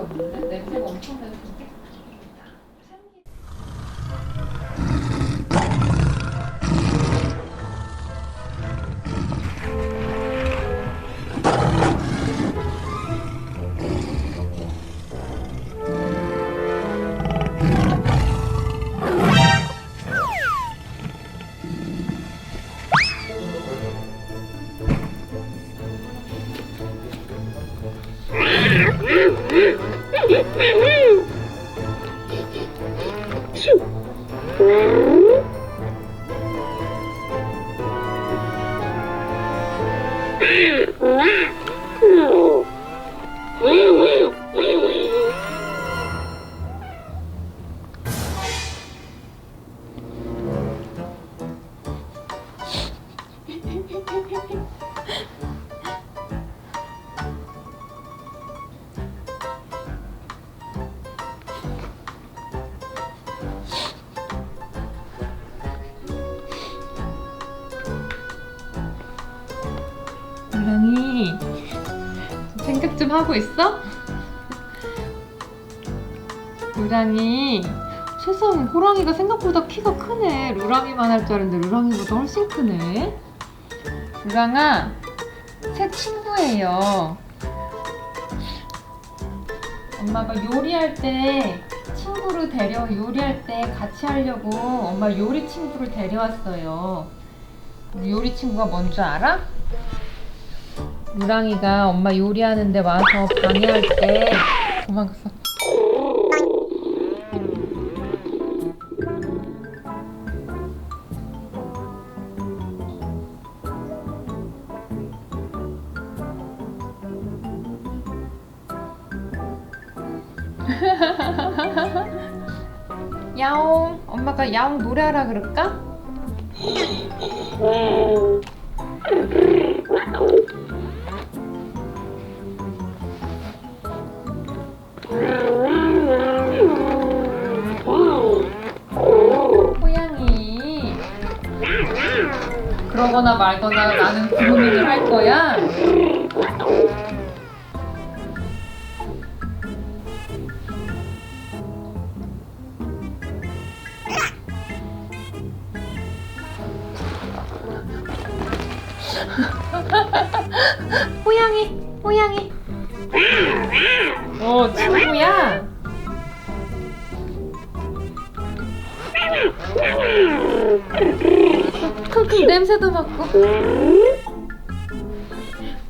없는데? 냄새가 엄청 나는 데. 루랑이 생각 좀 하고 있어? 루랑이 세상에 호랑이가 생각보다 키가 크네 루랑이만 할 줄 알았는데 루랑이보다 훨씬 크네 루랑아 새 친구예요 엄마가 요리할 때 친구를 데려 요리할 때 같이 하려고 엄마 요리 친구를 데려왔어요 요리 친구가 뭔지 알아? 무랑이가 엄마 요리하는데 와서 방해할 때 도망갔어. 야옹 엄마가 야옹 노래하라 그럴까? 그러거나 말거나 나는 그루밍을 할 거야. 호양이 호양이. 어 친구야 킁킁 냄새도 맡고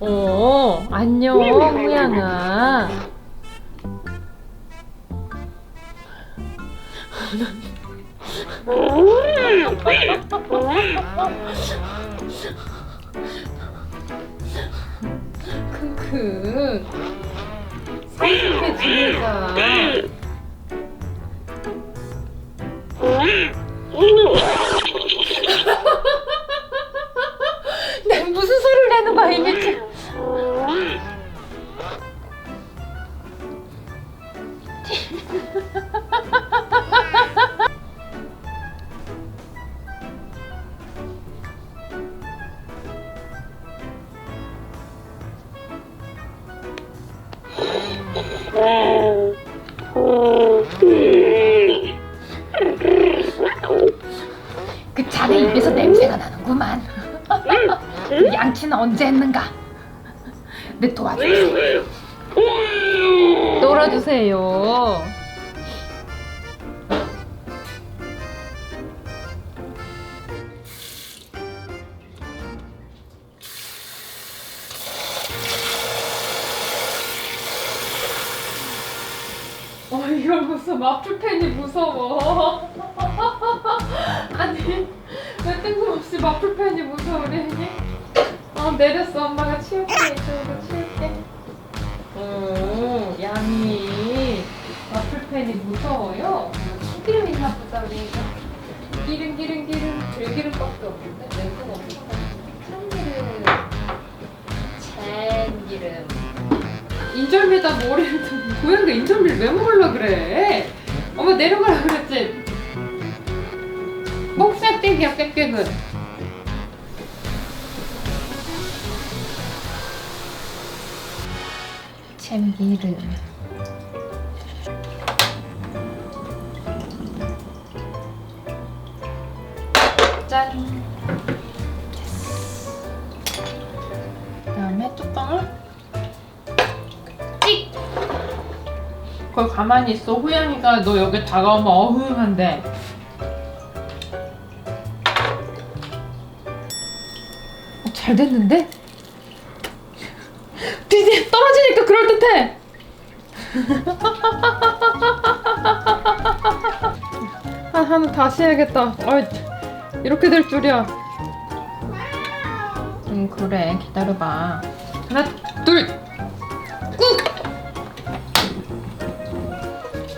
어 안녕 호양아 킁킁 사이좋게 지내자 무슨 소리 언제 했는가? 내 도와주세요. 놀아주세요. 어 무슨 마플팬이 무서워. 아니 왜 뜬금없이 마플팬이 무서우래 어 내렸어. 엄마가 치울게. 이쪽으로 치울게. 오 양이. 마플팬이 무서워요? 참기름 있나 보다 우리 기름 기름 기름. 들기름밖에 없는데? 냄새가 엄청 참기름. 참기름 인절미에다 머리를 좀 고양이가 인절미를 왜 먹으려 그래? 엄마 내려가라 그랬지. 목살떼기야 빽빽은 참기름 짠! 그 다음에 뚜껑을 찍! 그걸 가만히 있어 호양이가 너 여기 다가오면 어흥한데 어, 잘 됐는데? 떨어지니까 그럴 듯해. 아, 하나 다시 해야겠다. 아, 이렇게 될 줄이야. 응, 그래. 기다려봐. 하나, 둘, 꾹!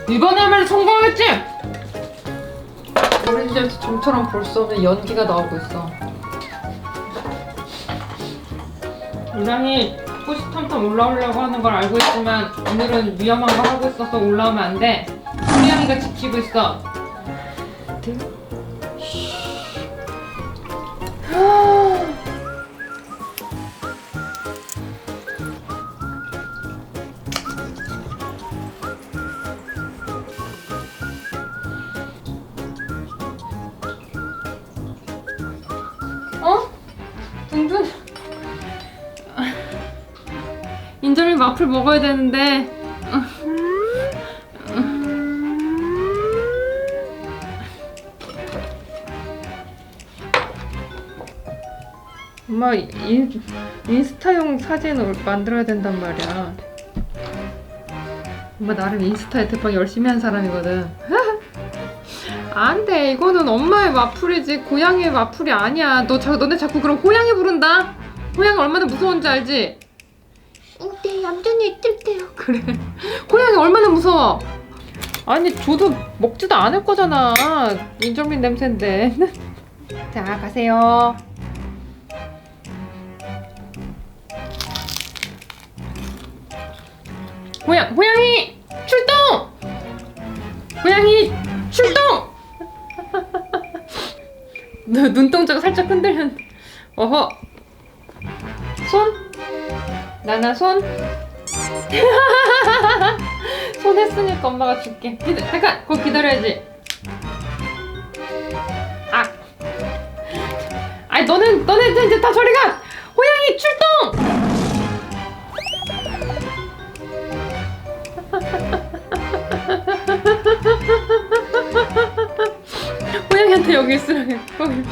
이번에만 성공했지? 어린이집에서 좀처럼 볼 수 없는 연기가 나오고 있어. 호시 탐탐 올라오려고 하는 걸 알고 있지만 오늘은 위험한 거 하고 있어서 올라오면 안 돼. 우량이가 지키고 있어. 등. 어? 둥둥. 인절미 마플 먹어야 되는데. 엄마 인, 인스타용 사진을 만들어야 된단 말이야. 엄마 나름 인스타에 대박 열심히 한 사람이거든. 안 돼. 이거는 엄마의 마풀이지 고양이의 마풀이 아니야. 너 자, 너네 자꾸 그럼 호양이 부른다. 호양이 얼마나 무서운지 알지? 네, 얌전히 때요. 그래. 고양이 얼마나 무서워. 아니 저도 먹지도 않을 거잖아. 인절미 냄새인데. 자 가세요. 고양 고양이 출동. 고양이 출동. 눈- 눈동자가 살짝 흔들렸. 어허. 손. 나나 손. 손 했으니까 엄마가 줄게. 기다, 잠깐, 그거 기다려야지. 아, 아니 너는 너네 이제 다 저리 가. 호양이 출동. 호양이한테 여기 있으라고. 거기. 어?